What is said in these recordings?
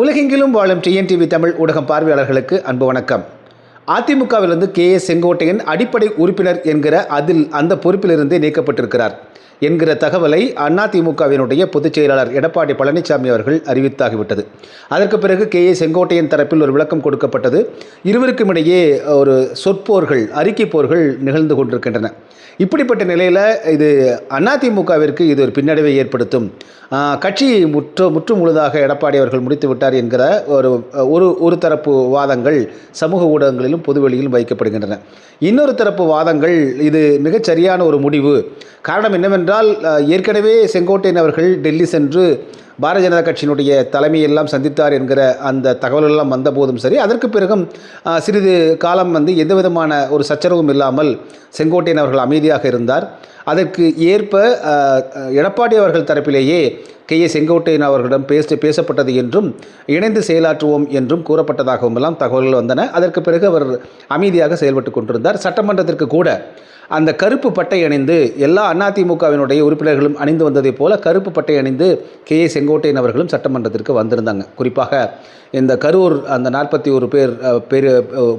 உலகெங்கிலும் வாழும் டிஎன்டிவி தமிழ் ஊடகம் பார்வையாளர்களுக்கு அன்பு வணக்கம். அதிமுகவிலிருந்து கே ஏ செங்கோட்டையன் அடிப்படை உறுப்பினர் என்கிற அதில் அந்த பொறுப்பிலிருந்தே நீக்கப்பட்டிருக்கிறார். என்கிற தகவலை அதிமுகவினுடைய பொதுச் செயலாளர் எடப்பாடி பழனிசாமி அவர்கள் அறிவித்தாகிவிட்டது. அதற்கு பிறகு கே ஏ செங்கோட்டையன் தரப்பில் ஒரு விளக்கம் கொடுக்கப்பட்டது. இருவருக்கும் இடையே ஒரு சொற்போர்கள் அறிக்கை போர்கள் நிகழ்ந்து கொண்டிருக்கின்றன. இப்படிப்பட்ட நிலையில் இது அதிமுகவிற்கு இது ஒரு பின்னடைவை ஏற்படுத்தும். கட்சியை கட்சி முற்று முற்று முழுதாக எடப்பாடி அவர்கள் முடித்து விட்டார் என்கிற ஒரு ஒரு ஒரு தரப்பு வாதங்கள் சமூக ஊடகங்களிலும் பொதுவெளியிலும் வைக்கப்படுகின்றன. இன்னொரு தரப்பு வாதங்கள் இது மிகச்சரியான ஒரு முடிவு. காரணம் என்னவென்றால் ஏற்கனவே செங்கோட்டையன் அவர்கள் டெல்லி சென்று பாரதிய ஜனதா கட்சியினுடைய தலைமையெல்லாம் சந்தித்தார் என்கிற அந்த தகவல்கள்லாம் வந்தபோதும் சரி அதற்கு பிறகும் சிறிது காலம் வந்து எந்த விதமான ஒரு சச்சரவும் இல்லாமல் செங்கோட்டையன் அவர்கள் அமைதியாக இருந்தார். அதற்கு ஏற்ப எடப்பாடி அவர்கள் தரப்பிலேயே கே. ஏ. செங்கோட்டையன் அவர்களிடம் பேச பேசப்பட்டது என்றும் இணைந்து செயலாற்றுவோம் என்றும் கூறப்பட்டதாகவும் எல்லாம் தகவல்கள் வந்தன. அதற்கு பிறகு அவர் அமைதியாக செயல்பட்டு கொண்டிருந்தார். சட்டமன்றத்திற்கு கூட அந்த கருப்பு பட்டை அணிந்து எல்லா அதிமுகவினுடைய உறுப்பினர்களும் அணிந்து வந்ததைப் போல கருப்பு பட்டை அணிந்து கே. ஏ. செங்கோட்டையன் அவர்களும் சட்டமன்றத்திற்கு வந்திருந்தாங்க. குறிப்பாக இந்த கரூர் அந்த நாற்பத்தி ஒரு பேர் பேரு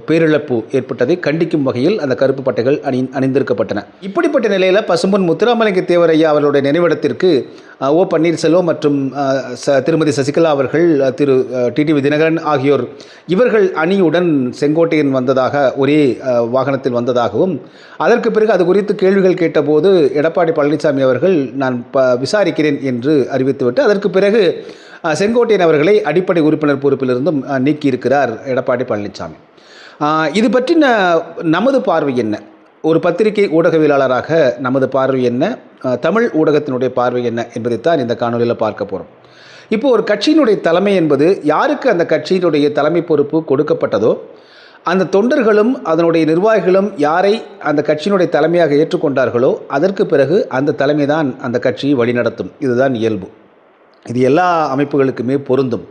பேரிழப்பு ஏற்பட்டதை கண்டிக்கும் வகையில் அந்த கருப்பு பட்டைகள் அணி அணிந்திருக்கப்பட்டன. இப்படிப்பட்ட நிலையில் பசும்பொன் முத்துராமலிங்க தேவரையா அவர்களுடைய நினைவிடத்திற்கு ஓ பன்னீர்செல்வம் மற்றும் ச திருமதி சசிகலா அவர்கள் திரு டிடிவி தினகரன் ஆகியோர் இவர்கள் அணியுடன் செங்கோட்டையன் வந்ததாக ஒரே வாகனத்தில் வந்ததாகவும் அதற்கு பிறகு அது குறித்து கேள்விகள் கேட்டபோது எடப்பாடி பழனிசாமி அவர்கள் நான் ப விசாரிக்கிறேன் என்று அறிவித்துவிட்டு அதற்கு பிறகு செங்கோட்டையன் அவர்களை அடிப்படை உறுப்பினர் பொறுப்பிலிருந்தும் நீக்கியிருக்கிறார் எடப்பாடி பழனிசாமி இது பற்றின நமது பார்வை என்ன? ஒரு பத்திரிகை ஊடகவியலாளராக நமது பார்வை என்ன? தமிழ் ஊடகத்தினுடைய பார்வை என்ன என்பதைத்தான் இந்த காணொலியில் பார்க்க போகிறோம் இப்போ ஒரு கட்சியினுடைய தலைமை என்பது யாருக்கு அந்த கட்சியினுடைய தலைமை பொறுப்பு கொடுக்கப்பட்டதோ அந்த தொண்டர்களும் அதனுடைய நிர்வாகிகளும் யாரை அந்த கட்சியினுடைய தலைமையாக ஏற்றுக்கொண்டார்களோ அதற்கு பிறகு அந்த தலைமை தான் அந்த கட்சியை வழிநடத்தும். இதுதான் இயல்பு. இது எல்லா அமைப்புகளுக்குமே பொருந்தும்.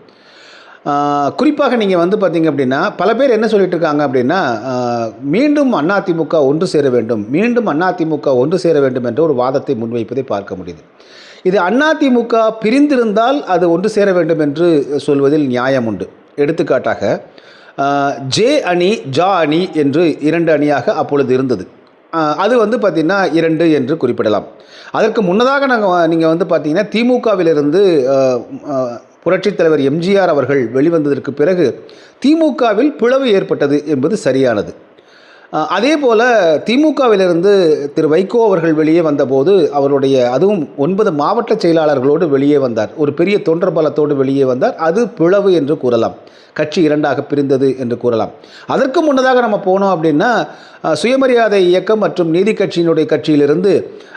குறிப்பாக நீங்கள் வந்து பார்த்தீங்க அப்படின்னா பல பேர் என்ன சொல்லிட்டு இருக்காங்க அப்படின்னா மீண்டும் அதிமுக ஒன்று சேர வேண்டும் மீண்டும் அதிமுக ஒன்று சேர வேண்டும் என்ற ஒரு வாதத்தை முன்வைப்பதை பார்க்க முடியுது. இது அதிமுக பிரிந்திருந்தால் அது ஒன்று சேர வேண்டும் என்று சொல்வதில் நியாயம் உண்டு. எடுத்துக்காட்டாக ஜே அணி ஜா அணி என்று இரண்டு அணியாக அப்பொழுது இருந்தது. அது வந்து பார்த்திங்கன்னா இரண்டு என்று குறிப்பிடலாம். அதற்கு முன்னதாக நாங்கள் நீங்கள் வந்து பார்த்தீங்கன்னா திமுகவிலிருந்து புரட்சித் தலைவர் எம்ஜிஆர் அவர்கள் வெளிவந்ததற்கு பிறகு திமுகவில் பிளவு ஏற்பட்டது என்பது சரியானது. அதே போல் திமுகவிலிருந்து திரு வைகோ அவர்கள் வெளியே வந்தபோது அவருடைய அதுவும் ஒன்பது மாவட்ட செயலாளர்களோடு வெளியே வந்தார். ஒரு பெரிய தொண்டர் பலத்தோடு வெளியே வந்தார். அது பிளவு என்று கூறலாம். கட்சி இரண்டாக பிரிந்தது என்று கூறலாம். அதற்கு முன்னதாக நம்ம போனோம் அப்படின்னா சுயமரியாதை இயக்கம் மற்றும் நீதி கட்சியினுடைய கட்சியிலிருந்து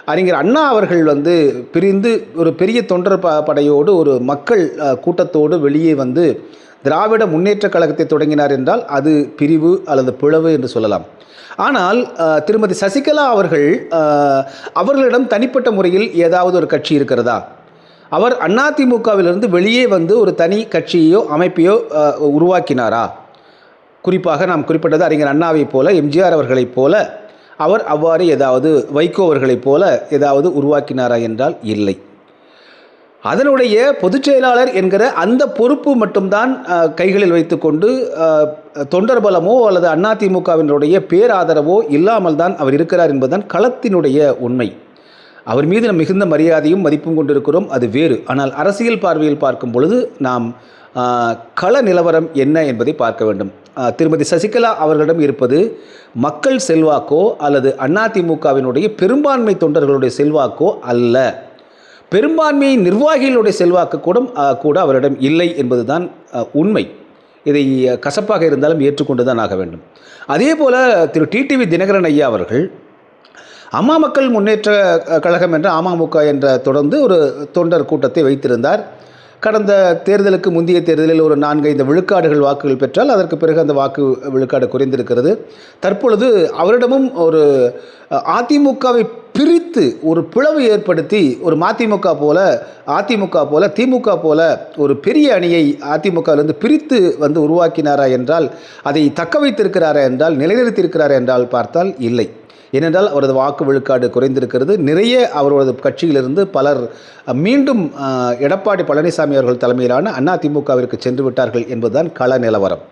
அறிஞர் அண்ணா அவர்கள் வந்து பிரிந்து ஒரு பெரிய தொண்டர் ப படையோடு ஒரு மக்கள் கூட்டத்தோடு வெளியே வந்து திராவிட முன்னேற்றக் கழகத்தை தொடங்கினார் என்றால் அது பிரிவு அல்லது பிளவு என்று சொல்லலாம். ஆனால் திருமதி சசிகலா அவர்கள் அவர்களிடம் தனிப்பட்ட முறையில் ஏதாவது ஒரு கட்சி இருக்கிறதா? அவர் அதிமுகவிலிருந்து வெளியே வந்து ஒரு தனி கட்சியோ அமைப்பையோ உருவாக்கினாரா? குறிப்பாக நாம் குறிப்பிட்டது அறிஞர் அண்ணாவைப் போல எம்ஜிஆர் அவர்களைப் போல அவர் அவ்வாறு ஏதாவது வைகோ அவர்களைப் போல ஏதாவது உருவாக்கினாரா என்றால் இல்லை. அதனுடைய பொதுச் செயலாளர் என்கிற அந்த பொறுப்பு மட்டும்தான் கைகளில் வைத்துக்கொண்டு தொண்டர் பலமோ அல்லது அதிமுகவினுடைய பேராதரவோ இல்லாமல் தான் அவர் இருக்கிறார் என்பதுதான் களத்தினுடைய உண்மை. அவர் மீது நாம் மிகுந்த மரியாதையும் மதிப்பும் கொண்டிருக்கிறோம் அது வேறு. ஆனால் அரசியல் பார்வையில் பார்க்கும் பொழுது நாம் கள நிலவரம் என்ன என்பதை பார்க்க வேண்டும். திருமதி சசிகலா அவர்களிடம் இருப்பது மக்கள் செல்வாக்கோ அல்லது அதிமுகவினுடைய பெரும்பான்மை தொண்டர்களுடைய செல்வாக்கோ அல்ல. பெரும்பான்மை நிர்வாகிகளுடைய செல்வாக்கு கூட கூட அவரிடம் இல்லை என்பதுதான் உண்மை. இதை கசப்பாக இருந்தாலும் ஏற்றுக்கொண்டு தான் ஆக வேண்டும். அதே போல் திரு. டிடிவி தினகரன் ஐயா அவர்கள் அம்மா மக்கள் முன்னேற்ற கழகம் என்ற அமமுக என்ற தொடர்ந்து ஒரு தொண்டர் கூட்டத்தை வைத்திருந்தார். கடந்த தேர்தலுக்கு முந்தைய தேர்தலில் ஒரு நான்கைந்து விழுக்காடுகள் வாக்குகள் பெற்றால் அதற்கு பிறகு அந்த வாக்கு விழுக்காடு குறைந்திருக்கிறது. தற்பொழுது அவரிடமும் ஒரு அதிமுகவை பிரித்து ஒரு பிளவு ஏற்படுத்தி ஒரு மதிமுக போல அதிமுக போல திமுக போல ஒரு பெரிய அணியை அதிமுகவிலிருந்து பிரித்து வந்து உருவாக்கினாரா என்றால் அதை தக்க வைத்திருக்கிறாரா என்றால் நிலைநிறுத்தியிருக்கிறாரா என்றால் பார்த்தால் இல்லை. ஏனென்றால் அவரது வாக்கு விழுக்காடு குறைந்திருக்கிறது. நிறைய அவரது கட்சியிலிருந்து பலர் மீண்டும் எடப்பாடி பழனிசாமி அவர்கள் தலைமையிலான அதிமுகவிற்கு சென்று விட்டார்கள் என்பதுதான் கள நிலவரம்.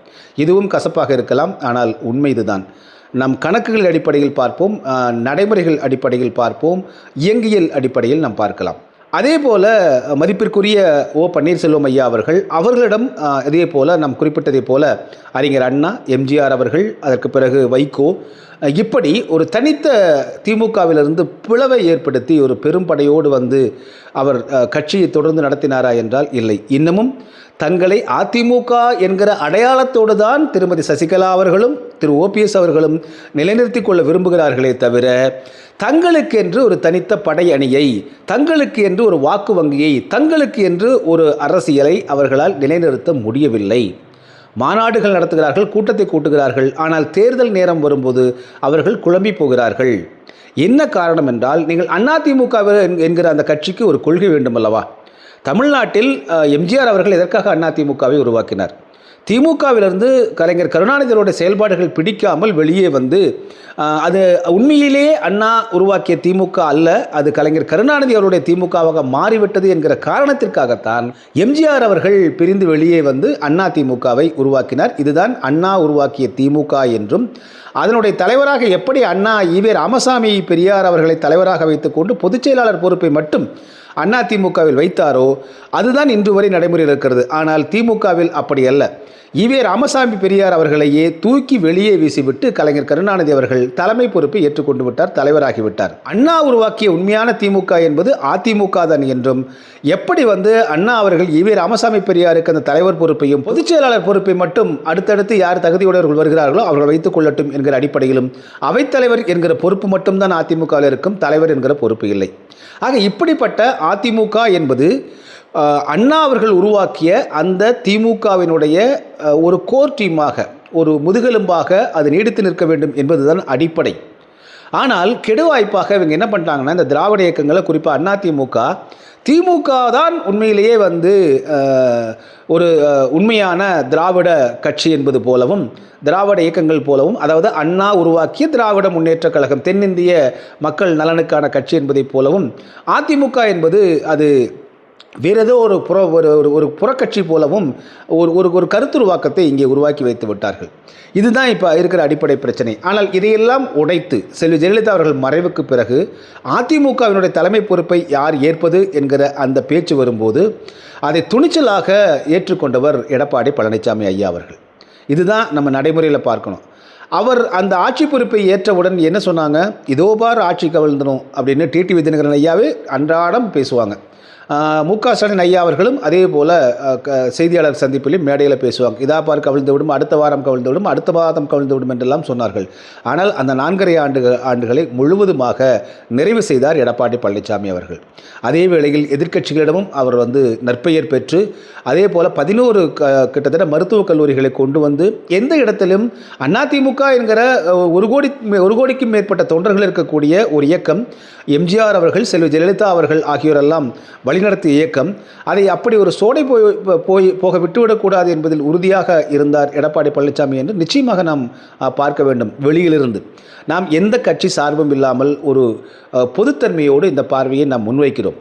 இதுவும் கசப்பாக இருக்கலாம் ஆனால் உண்மை இதுதான். நம் கணக்குகள் அடிப்படையில் பார்ப்போம் நடைமுறைகள் அடிப்படையில் பார்ப்போம் இயங்கியல் அடிப்படையில் நாம் பார்க்கலாம். அதே போல மதிப்பிற்குரிய ஓ. பன்னீர்செல்வம் ஐயா அவர்கள் அவர்களிடம் இதே போல நாம் குறிப்பிட்டதை போல அறிஞர் அண்ணா எம்ஜிஆர் அவர்கள் அதற்கு பிறகு வைகோ இப்படி ஒரு தனித்த திமுகவிலிருந்து பிளவை ஏற்படுத்தி ஒரு பெரும்படையோடு வந்து அவர் கட்சியை தொடர்ந்து நடத்தினாரா என்றால் இல்லை. இன்னமும் தங்களை அதிமுக என்கிற அடையாளத்தோடு தான் திருமதி சசிகலா அவர்களும் திரு ஓபிஎஸ் அவர்களும் நிலைநிறுத்திக் கொள்ள விரும்புகிறார்களே தவிர தங்களுக்கு என்று ஒரு தனித்த படை அணியை தங்களுக்கு என்று ஒரு வாக்கு வங்கியை தங்களுக்கு என்று ஒரு அரசியலை அவர்களால் நிலைநிறுத்த முடியவில்லை. மாநாடுகள் நடத்துகிறார்கள் கூட்டத்தை கூட்டுகிறார்கள் ஆனால் தேர்தல் நேரம் வரும்போது அவர்கள் குழம்பி போகிறார்கள். என்ன காரணம் என்றால் நீங்கள் அதிமுக என்கிற அந்த கட்சிக்கு ஒரு கொள்கை வேண்டுமல்லவா? தமிழ்நாட்டில் எம்ஜிஆர் அவர்கள் எதற்காக திமுகவை உருவாக்கினார்? திமுகவிலிருந்து கலைஞர் கருணாநிதியோட செயல்பாடுகள் பிடிக்காமல் வெளியே வந்து அது உண்மையிலே அண்ணா உருவாக்கிய திமுக அல்ல அது கலைஞர் கருணாநிதி அவருடைய திமுகவாக மாறிவிட்டது என்கிற காரணத்திற்காகத்தான் எம்ஜிஆர் அவர்கள் பிரிந்து வெளியே வந்து அண்ணா திமுகவை உருவாக்கினார். இதுதான் அண்ணா உருவாக்கிய திமுக என்றும் அதனுடைய தலைவராக எப்படி அண்ணா ஈவே ராமசாமி பெரியார் அவர்களை தலைவராக வைத்துக்கொண்டு பொதுச் செயலாளர் பொறுப்பை மட்டும் அண்ணா திமுகவில் வைத்தாரோ அதுதான் இன்று வரை நடைமுறையில் இருக்கிறது. ஆனால் திமுகவில் அப்படி அல்ல. ஈவே ராமசாமி பெரியார் அவர்களையே தூக்கி வெளியே வீசிவிட்டு கலைஞர் கருணாநிதி அவர்கள் தலைமை பொறுப்பை ஏற்றுக்கொண்டு விட்டார் தலைவராகிவிட்டார். அண்ணா உருவாக்கிய உண்மையான திமுக என்பது அதிமுக தான் என்றும் எப்படி வந்து அண்ணா அவர்கள் ஈவே ராமசாமி பெரியாருக்கு அந்த தலைவர் பொறுப்பையும் பொதுச் செயலாளர் பொறுப்பை மட்டும் அடுத்தடுத்து யார் தகுதியுடையவர்கள் வருகிறார்களோ அவர்கள் வைத்துக் கொள்ளட்டும் என்கிற அடிப்படையிலும் அவைத்தலைவர் என்கிற பொறுப்பு மட்டும்தான் அதிமுகவில் இருக்கும் தலைவர் என்கிற பொறுப்பு இல்லை. ஆக இப்படிப்பட்ட அதிமுக என்பது அண்ணா அவர்கள் உருவாக்கிய அந்த திமுகவினுடைய ஒரு கோர் டீமாக ஒரு முதுகெலும்பாக அது நீடித்து நிற்க வேண்டும் என்பதுதான் அடிப்படை. ஆனால் கெடுவாய்ப்பாக இவங்க என்ன பண்ணிட்டாங்கன்னா இந்த திராவிட இயக்கங்களை குறிப்பாக அதிமுக திமுக தான் உண்மையிலேயே வந்து ஒரு உண்மையான திராவிட கட்சி என்பது போலவும் திராவிட இயக்கங்கள் போலவும் அதாவது அண்ணா உருவாக்கிய திராவிட முன்னேற்றக் கழகம் தென்னிந்திய மக்கள் நலனுக்கான கட்சி என்பதைப் போலவும் அதிமுக என்பது அது வேறு ஏதோ ஒரு புற ஒரு ஒரு ஒரு புறக்கட்சி போலவும் ஒரு ஒரு ஒரு கருத்துருவாக்கத்தை இங்கே உருவாக்கி வைத்து விட்டார்கள். இதுதான் இப்போ இருக்கிற அடிப்படை பிரச்சனை. ஆனால் இதையெல்லாம் உடைத்து செல்வி ஜெயலலிதா அவர்கள் மறைவுக்கு பிறகு அதிமுகவினுடைய தலைமை பொறுப்பை யார் ஏற்பது என்கிற அந்த பேச்சு வரும்போது அதை துணிச்சலாக ஏற்றுக்கொண்டவர் எடப்பாடி பழனிசாமி ஐயா அவர்கள். இதுதான் நம்ம நடைமுறையில் பார்க்கணும். அவர் அந்த ஆட்சி பொறுப்பை ஏற்றவுடன் என்ன சொன்னாங்க? இதோ பார் ஆட்சி கவிழ்ந்தனும் அப்படின்னு டிடி தினகரன் ஐயாவே அன்றாடம் பேசுவாங்க. மு க ஸ்டாலின் ஐயா அவர்களும் அதே போல் செய்தியாளர் சந்திப்பிலும் மேடையில் பேசுவாங்க. இதா பார் கவிழ்ந்து விடும் அடுத்த வாரம் கவிழ்ந்து விடும் அடுத்த மாதம் கவிழ்ந்து விடும் என்றெல்லாம் சொன்னார்கள். ஆனால் அந்த நான்கரை ஆண்டு ஆண்டுகளை முழுவதுமாக நிறைவு செய்தார் எடப்பாடி பழனிசாமி அவர்கள். அதே வேளையில் எதிர்க்கட்சிகளிடமும் அவர் வந்து நற்பெயர் பெற்று அதே போல் பதினோரு க கிட்டத்தட்ட மருத்துவக் கல்லூரிகளை கொண்டு வந்து எந்த இடத்திலும் அதிமுக என்கிற ஒரு கோடி ஒரு கோடிக்கும் மேற்பட்ட தொண்டர்கள் இருக்கக்கூடிய ஒரு இயக்கம் எம்ஜிஆர் அவர்கள் செல்வி ஜெயலலிதா அவர்கள் ஆகியோரெல்லாம் வழிநடத்திய இயக்கம் அதை அப்படி ஒரு சோடை போய் போய் போக விட்டுவிடக்கூடாது என்பதில் உறுதியாக இருந்தார் எடப்பாடி பழனிசாமி என்று நிச்சயமாக நாம் பார்க்க வேண்டும் வெளியிலிருந்து. நாம் எந்த கட்சி சார்பும் இல்லாமல் ஒரு பொதுத்தன்மையோடு இந்த பார்வையை நாம் முன்வைக்கிறோம்.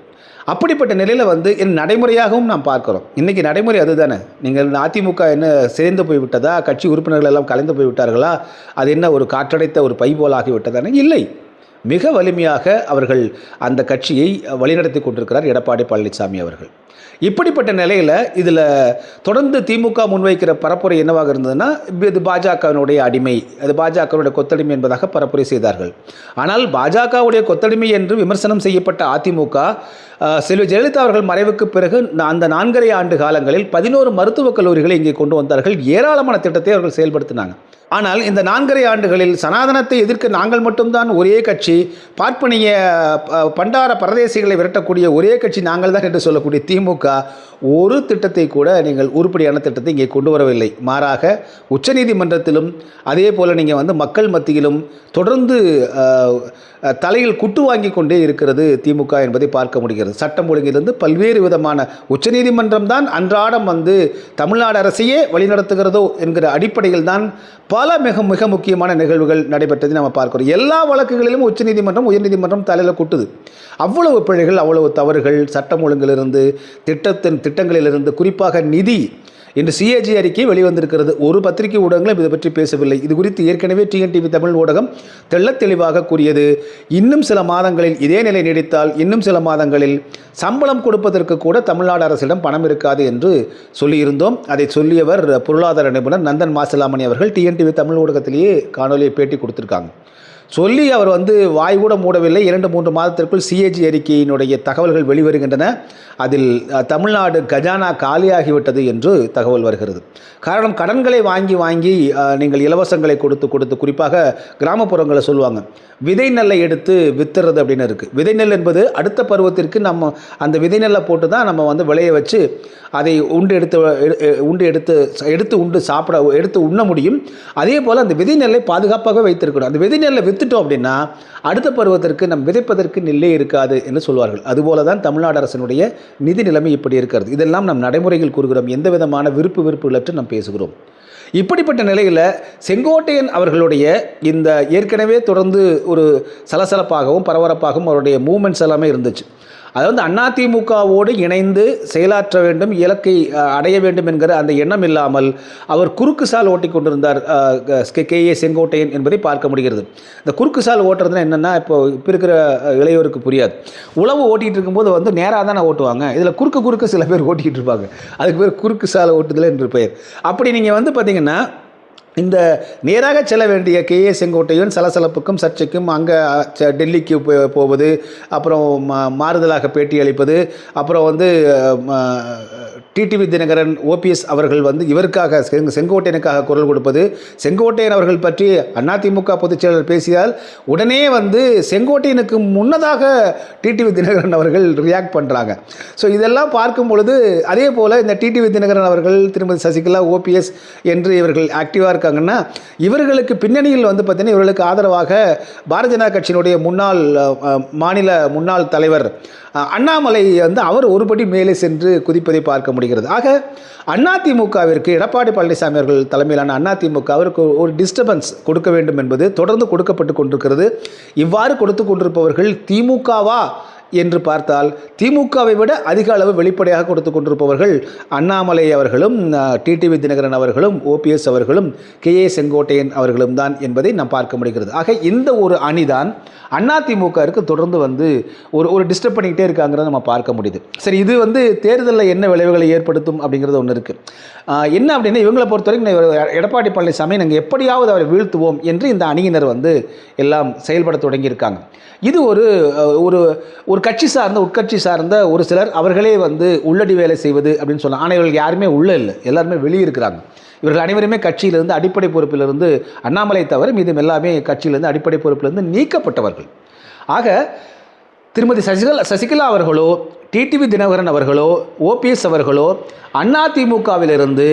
அப்படிப்பட்ட நிலையில் வந்து என் நடைமுறையாகவும் நாம் பார்க்கிறோம். இன்றைக்கி நடைமுறை அதுதானே. நீங்கள் அதிமுக என்ன சேர்ந்து போய் விட்டதா? கட்சி உறுப்பினர்கள் எல்லாம் கலைந்து போய் விட்டார்களா? அது என்ன ஒரு காற்றடைத்த ஒரு பை போல் ஆகிவிட்டதானே? இல்லை. மிக வலிமையாக அவர்கள் அந்த கட்சியை வழிநடத்தி கொண்டிருக்கிறார் எடப்பாடி பழனிசாமி அவர்கள். இப்படிப்பட்ட நிலையில் இதில் தொடர்ந்து திமுக முன்வைக்கிற பரப்புரை என்னவாக இருந்ததுன்னா இது பாஜகவினுடைய அடிமை அது பாஜகவினுடைய கொத்தடிமை என்பதாக பரப்புரை செய்தார்கள். ஆனால் பாஜகவுடைய கொத்தடிமை என்று விமர்சனம் செய்யப்பட்ட அதிமுக செல்வி ஜெயலலிதா அவர்கள் மறைவுக்கு பிறகு அந்த நான்கரை ஆண்டு காலங்களில் பதினோரு மருத்துவக் கல்லூரிகளை இங்கே கொண்டு வந்தார்கள். ஏராளமான திட்டத்தை அவர்கள் செயல்படுத்தினாங்க. ஆனால் இந்த நான்கரை ஆண்டுகளில் சனாதனத்தை எதிர்க்க நாங்கள் மட்டும்தான் ஒரே கட்சி பார்ப்பனிய ப- பண்டார பரதேசிகளை விரட்டக்கூடிய ஒரே கட்சி நாங்கள் தான் என்று சொல்லக்கூடிய திமுக ஒரு திட்டத்தை கூட நீங்கள் உருப்படியான திட்டத்தை இங்கே கொண்டு வரவில்லை. மாறாக உச்சநீதிமன்றத்திலும் அதே போல் நீங்கள் வந்து மக்கள் மத்தியிலும் தொடர்ந்து தலையில் குட்டு வாங்கி கொண்டே இருக்கிறது திமுக என்பதை பார்க்க முடிகிறது. சட்டம் ஒழுங்கிலிருந்து பல்வேறு விதமான உச்சநீதிமன்றம் தான் அன்றாடம் வந்து தமிழ்நாடு அரசையே வழிநடத்துகிறதோ என்கிற அடிப்படையில் தான் பல மிக மிக முக்கியமான நிகழ்வுகள் நடைபெற்றதை நம்ம பார்க்கிறோம். எல்லா வழக்குகளிலும் உச்சநீதிமன்றம் உயர்நீதிமன்றம் தலையில் குட்டுது. அவ்வளவு பிழைகள் அவ்வளவு தவறுகள் சட்டம் ஒழுங்கிலிருந்து திட்டத்தின் திட்டங்களிலிருந்து குறிப்பாக நிதி இன்று சிஏஜி அறிக்கை வெளிவந்திருக்கிறது. ஒரு பத்திரிகை ஊடகங்களும் இதை பற்றி பேசவில்லை. இது குறித்து ஏற்கனவே டிஎன்டிவி தமிழ் ஊடகம் தெள்ள தெளிவாக கூறியது. இன்னும் சில மாதங்களில் இதே நிலை நீடித்தால் இன்னும் சில மாதங்களில் சம்பளம் கொடுப்பதற்கு கூட தமிழ்நாடு அரசிடம் பணம் இருக்காது என்று சொல்லியிருந்தோம். அதை சொல்லியவர் பொருளாதார நிபுணர் நந்தன் மாசிலாமணி அவர்கள் டிஎன்டிவி தமிழ் ஊடகத்திலேயே காணொலியை பேட்டி கொடுத்துருக்காங்க. சொல்லி அவர் வந்து வாய் கூட மூடவில்லை. இரண்டு மூன்று மாதத்திற்குள் சிஏஜி அறிக்கையினுடைய தகவல்கள் வெளிவருகின்றன. அதில் தமிழ்நாடு கஜானா காலியாகிவிட்டது என்று தகவல் வருகிறது. காரணம் கடன்களை வாங்கி வாங்கி நீங்கள் இலவசங்களை கொடுத்து கொடுத்து குறிப்பாக கிராமப்புறங்களை சொல்லுவாங்க விதை நெல்லை எடுத்து வித்துறது அப்படின்னு இருக்குது விதை நெல் என்பது அடுத்த பருவத்திற்கு நம்ம அந்த விதை நெல்லை போட்டு தான் நம்ம வந்து விளைய வச்சு அதை உண்டு எடுத்து உண்டு எடுத்து எடுத்து உண்டு சாப்பிட எடுத்து உண்ண முடியும். அதே போல் அந்த விதை நெல்லை பாதுகாப்பாக வைத்திருக்கணும். அந்த விதை நெல்லை வித்துட்டோம் அப்படின்னா அடுத்த பருவத்திற்கு நம் விதைப்பதற்கு நெல்லே இருக்காது என்று சொல்வார்கள். அதுபோல தான் தமிழ்நாடு அரசினுடைய நிதி நிலைமை இப்படி இருக்கிறது. இதெல்லாம் நம் நடைமுறையில் கூறுகிறோம். எந்த விதமான விருப்பு விருப்புகளற்று நாம் பேசுகிறோம். இப்படிப்பட்ட நிலையில் செங்கோட்டையன் அவர்களுடைய இந்த ஏற்கனவே தொடர்ந்து ஒரு சலசலப்பாகவும் பரபரப்பாகவும் அவருடைய மூமெண்ட்ஸ் எல்லாமே இருந்துச்சு. அது வந்து அதிமுகவோடு இணைந்து செயலாற்ற வேண்டும் இலக்கை அடைய வேண்டும் என்கிற அந்த எண்ணம் இல்லாமல் அவர் குறுக்கு சால் ஓட்டி கொண்டிருந்தார் கே ஏ செங்கோட்டையன் என்பதை பார்க்க முடிகிறது. இந்த குறுக்கு சால் ஓட்டுறதுனா என்னென்னா இப்போ இப்போ இருக்கிற இளையோருக்கு புரியாது. உழவு ஓட்டிகிட்டு இருக்கும்போது வந்து நேராக தானே ஓட்டுவாங்க. இதில் குறுக்கு குறுக்கு சில பேர் ஓட்டிகிட்டு இருப்பாங்க. அதுக்கு பேர் குறுக்கு சால் ஓட்டுதல் என்று பெயர். அப்படி நீங்கள் வந்து பார்த்தீங்கன்னா இந்த நேராக செல்ல வேண்டிய கே ஏ செங்கோட்டையன் சலசலப்புக்கும் சர்ச்சைக்கும் அங்கே டெல்லிக்கு போ- போவது அப்புறம் மா- மாறுதலாக பேட்டி அளிப்பது அப்புறம் வந்து டிடிவி தினகரன் ஓபிஎஸ் அவர்கள் வந்து இவருக்காக செங் செங்கோட்டையனுக்காக குரல் கொடுப்பது. செங்கோட்டையன் அவர்கள் பற்றி அதிமுக பொதுச்செயலர் பேசியால் உடனே வந்து செங்கோட்டையனுக்கு முன்னதாக டிடிவி தினகரன் அவர்கள் ரியாக்ட் பண்ணுறாங்க ஸோ இதெல்லாம் பார்க்கும் பொழுது அதே போல் இந்த டிடிவி தினகரன் அவர்கள் திருமதி சசிகலா ஓபிஎஸ் என்று இவர்கள் ஆக்டிவாக இருக்காங்கன்னா இவர்களுக்கு பின்னணியில் வந்து பார்த்தீங்கன்னா இவர்களுக்கு ஆதரவாக பாரதிய ஜனதா கட்சியினுடைய முன்னாள் மாநில முன்னாள் தலைவர் அண்ணாமலை வந்து அவர் ஒருபடி மேலே சென்று குதிப்பதை பார்க்க முடிகிறது. ஆக அதிமுகவிற்கு எடப்பாடி பழனிசாமி அவர்கள் தலைமையிலான அவருக்கு ஒரு டிஸ்டர்பன்ஸ் கொடுக்க வேண்டும் என்பது தொடர்ந்து கொடுக்கப்பட்டு கொண்டிருக்கிறது. இவ்வாறு கொடுத்து கொண்டிருப்பவர்கள் திமுகவா? என்று பார்த்தால் திமுகவை விட அதிக அளவு வெளிப்படையாக கொடுத்து கொண்டிருப்பவர்கள் அண்ணாமலை அவர்களும் டிடிவி தினகரன் அவர்களும் ஓபிஎஸ் அவர்களும் கே ஏ செங்கோட்டையன் அவர்களும் தான் என்பதை நாம் பார்க்க முடிகிறது. ஆக இந்த ஒரு அணிதான் அதிமுகவிற்கு தொடர்ந்து வந்து ஒரு ஒரு டிஸ்டர்ப் பண்ணிக்கிட்டே இருக்காங்கிறத நம்ம பார்க்க முடியுது. சரி இது வந்து தேர்தலில் என்ன விளைவுகளை ஏற்படுத்தும் அப்படிங்கிறது ஒன்று இருக்குது என்ன அப்படின்னா இவங்களை பொறுத்த வரைக்கும் எடப்பாடி பழனிசாமி நாங்கள் எப்படியாவது அவரை வீழ்த்துவோம் என்று இந்த அணியினர் வந்து எல்லாம் செயல்பட தொடங்கியிருக்காங்க. இது ஒரு ஒரு ஒரு கட்சி சார்ந்த உட்கட்சி சார்ந்த ஒரு சிலர் அவர்களே வந்து உள்ளடி வேலை செய்வது அப்படின்னு சொல்லலாம் ஆனால் இவர்கள் யாருமே உள்ளே இல்லை. எல்லாருமே வெளியே இருக்கிறாங்க. இவர்கள் அனைவருமே கட்சியிலிருந்து அடிப்படை பொறுப்பிலிருந்து அண்ணாமலை தவிர மீதும் எல்லாமே கட்சியிலிருந்து அடிப்படை பொறுப்பிலிருந்து நீக்கப்பட்டவர்கள். ஆக திருமதி சசிகலா சசிகலா அவர்களோ டிடிவி தினகரன் அவர்களோ ஓபிஎஸ் அவர்களோ அதிமுகவிலிருந்து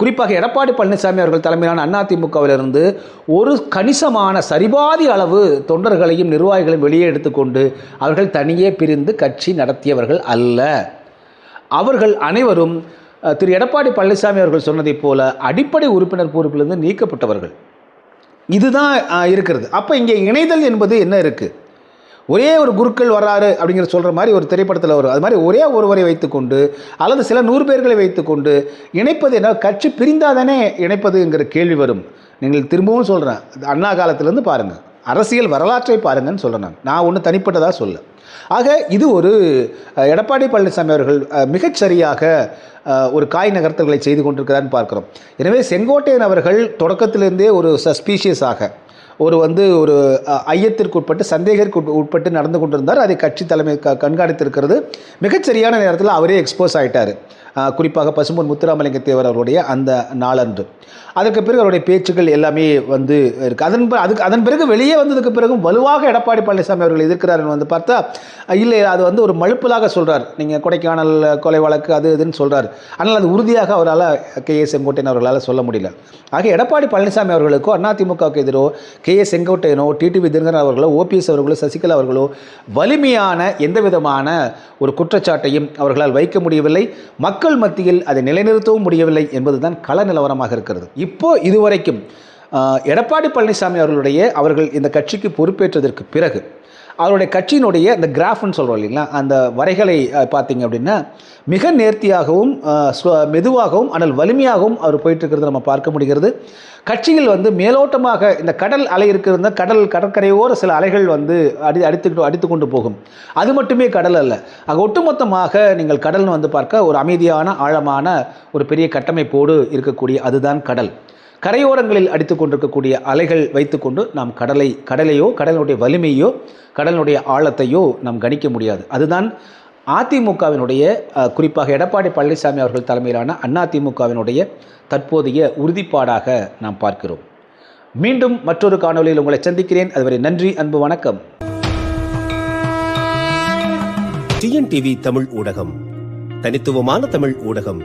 குறிப்பாக எடப்பாடி பழனிசாமி அவர்கள் தலைமையிலான அதிமுகவிலிருந்து ஒரு கணிசமான சரிபாதி அளவு தொண்டர்களையும் நிர்வாகிகளையும் வெளியே எடுத்துக்கொண்டு அவர்கள் தனியே பிரிந்து கட்சி நடத்தியவர்கள் அல்ல. அவர்கள் அனைவரும் திரு எடப்பாடி பழனிசாமி அவர்கள் சொன்னதைப் போல அடிப்படை உறுப்பினர் பொறுப்பிலிருந்து நீக்கப்பட்டவர்கள். இதுதான் இருக்கிறது. அப்போ இங்கே இணைதல் என்பது என்ன இருக்குது ஒரே ஒரு குருக்கள் வர்றாரு அப்படிங்கிற சொல்கிற மாதிரி ஒரு திரைப்படத்தில் வரும். அது மாதிரி ஒரே ஒருவரை வைத்துக்கொண்டு அல்லது சில நூறு பேர்களை வைத்துக்கொண்டு இணைப்பது என்ன? கட்சி பிரிந்தாதானே இணைப்பதுங்கிற கேள்வி வரும். நீங்கள் திரும்பவும் சொல்கிறேன் அண்ணா காலத்திலேருந்து பாருங்கள் அரசியல் வரலாற்றை பாருங்கன்னு சொல்கிறேன் நான். நான் ஒன்று தனிப்பட்டதாக சொல்ல. ஆக இது ஒரு எடப்பாடி பழனிசாமி அவர்கள் மிகச்சரியாக ஒரு காய் நகர்த்தல்களை செய்து கொண்டிருக்கிறான்னு பார்க்குறோம். எனவே செங்கோட்டையன் அவர்கள் தொடக்கத்திலிருந்தே ஒரு சஸ்பீஷியஸாக ஒரு வந்து ஒரு ஐயத்திற்கு உட்பட்டு சந்தேகத்திற்கு உட்பட்டு நடந்து கொண்டிருந்தார். அதை கட்சி தலைமை க கண்காணித்திருக்கிறது. மிகச்சரியான நேரத்தில் அவரே எக்ஸ்போஸ் ஆயிட்டார். குறிப்பாக பசும்பொன் முத்துராமலிங்க தேவர் அவருடைய அந்த நாளன்று. அதற்கு பிறகு அவருடைய பேச்சுக்கள் எல்லாமே வந்து இருக்குது அதன் அதுக்கு அதன் பிறகு வெளியே வந்ததுக்கு பிறகும் வலுவாக எடப்பாடி பழனிசாமி அவர்கள் எதிர்க்கிறார் வந்து பார்த்தா இல்லை அது வந்து ஒரு மழுப்பலாக சொல்கிறார் நீங்கள் கொடைக்கானல் கொலை வழக்கு அது இதுன்னு சொல்கிறார் ஆனால் அது உறுதியாக அவரால் கே ஏ செங்கோட்டையன் அவர்களால் சொல்ல முடியல. ஆக எடப்பாடி பழனிசாமி அவர்களுக்கோ அதிமுகவுக்கு எதிரோ கே ஏ செங்கோட்டையனோ டிடிவி தினகரன் அவர்களோ ஓபிஎஸ் அவர்களோ சசிகலா அவர்களோ வலிமையான எந்த விதமான ஒரு குற்றச்சாட்டையும் அவர்களால் வைக்க முடியவில்லை. மக்கள் மக்கள் மத்தியில் அதை நிலைநிறுத்தவும் முடியவில்லை என்பதுதான் கள நிலவரமாக இருக்கிறது. இப்போ இதுவரைக்கும் எடப்பாடி பழனிசாமி அவர்களுடைய அவர்கள் இந்த கட்சிக்கு பொறுப்பேற்றதற்கு பிறகு அவருடைய கட்சியினுடைய இந்த கிராஃப்னு சொல்கிறோம் இல்லைங்களா அந்த வரைகளை பார்த்திங்க பார்த்தீங்க அப்படின்னா மிக நேர்த்தியாகவும் ஸ்வ- மெதுவாகவும் ஆனால் வலிமையாகவும் அவர் போயிட்டு இருக்கிறத நம்ம பார்க்க முடிகிறது. கட்சியில் வந்து மேலோட்டமாக இந்த கடல் அலை இருக்கிறது கடல் கடற்கரையோர சில அலைகள் வந்து அடி அடித்துக்கிட்டு அடித்து கொண்டு போகும். அது மட்டுமே கடல் அல்ல. ஆக ஒட்டுமொத்தமாக நீங்கள் கடல்னு வந்து பார்க்க ஒரு அமைதியான ஆழமான ஒரு பெரிய கட்டமைப்போடு இருக்கக்கூடிய அதுதான் கடல். கரையோரங்களில் அடித்து கொண்டிருக்கக்கூடிய அலைகள் வைத்துக்கொண்டு நாம் கடலை கடலையோ கடலினுடைய வலிமையோ கடலினுடைய ஆழத்தையோ நாம் கணிக்க முடியாது. அதுதான் அதிமுகவினுடைய குறிப்பாக எடப்பாடி பழனிசாமி அவர்கள் தலைமையிலான அதிமுகவினுடைய தற்போதைய உறுதிப்பாடாக நாம் பார்க்கிறோம். மீண்டும் மற்றொரு காணொளியில் உங்களை சந்திக்கிறேன். அதுவரை நன்றி அன்பு வணக்கம். டிஎன்டிவி தமிழ் ஊடகம். தனித்துவமான தமிழ் ஊடகம்.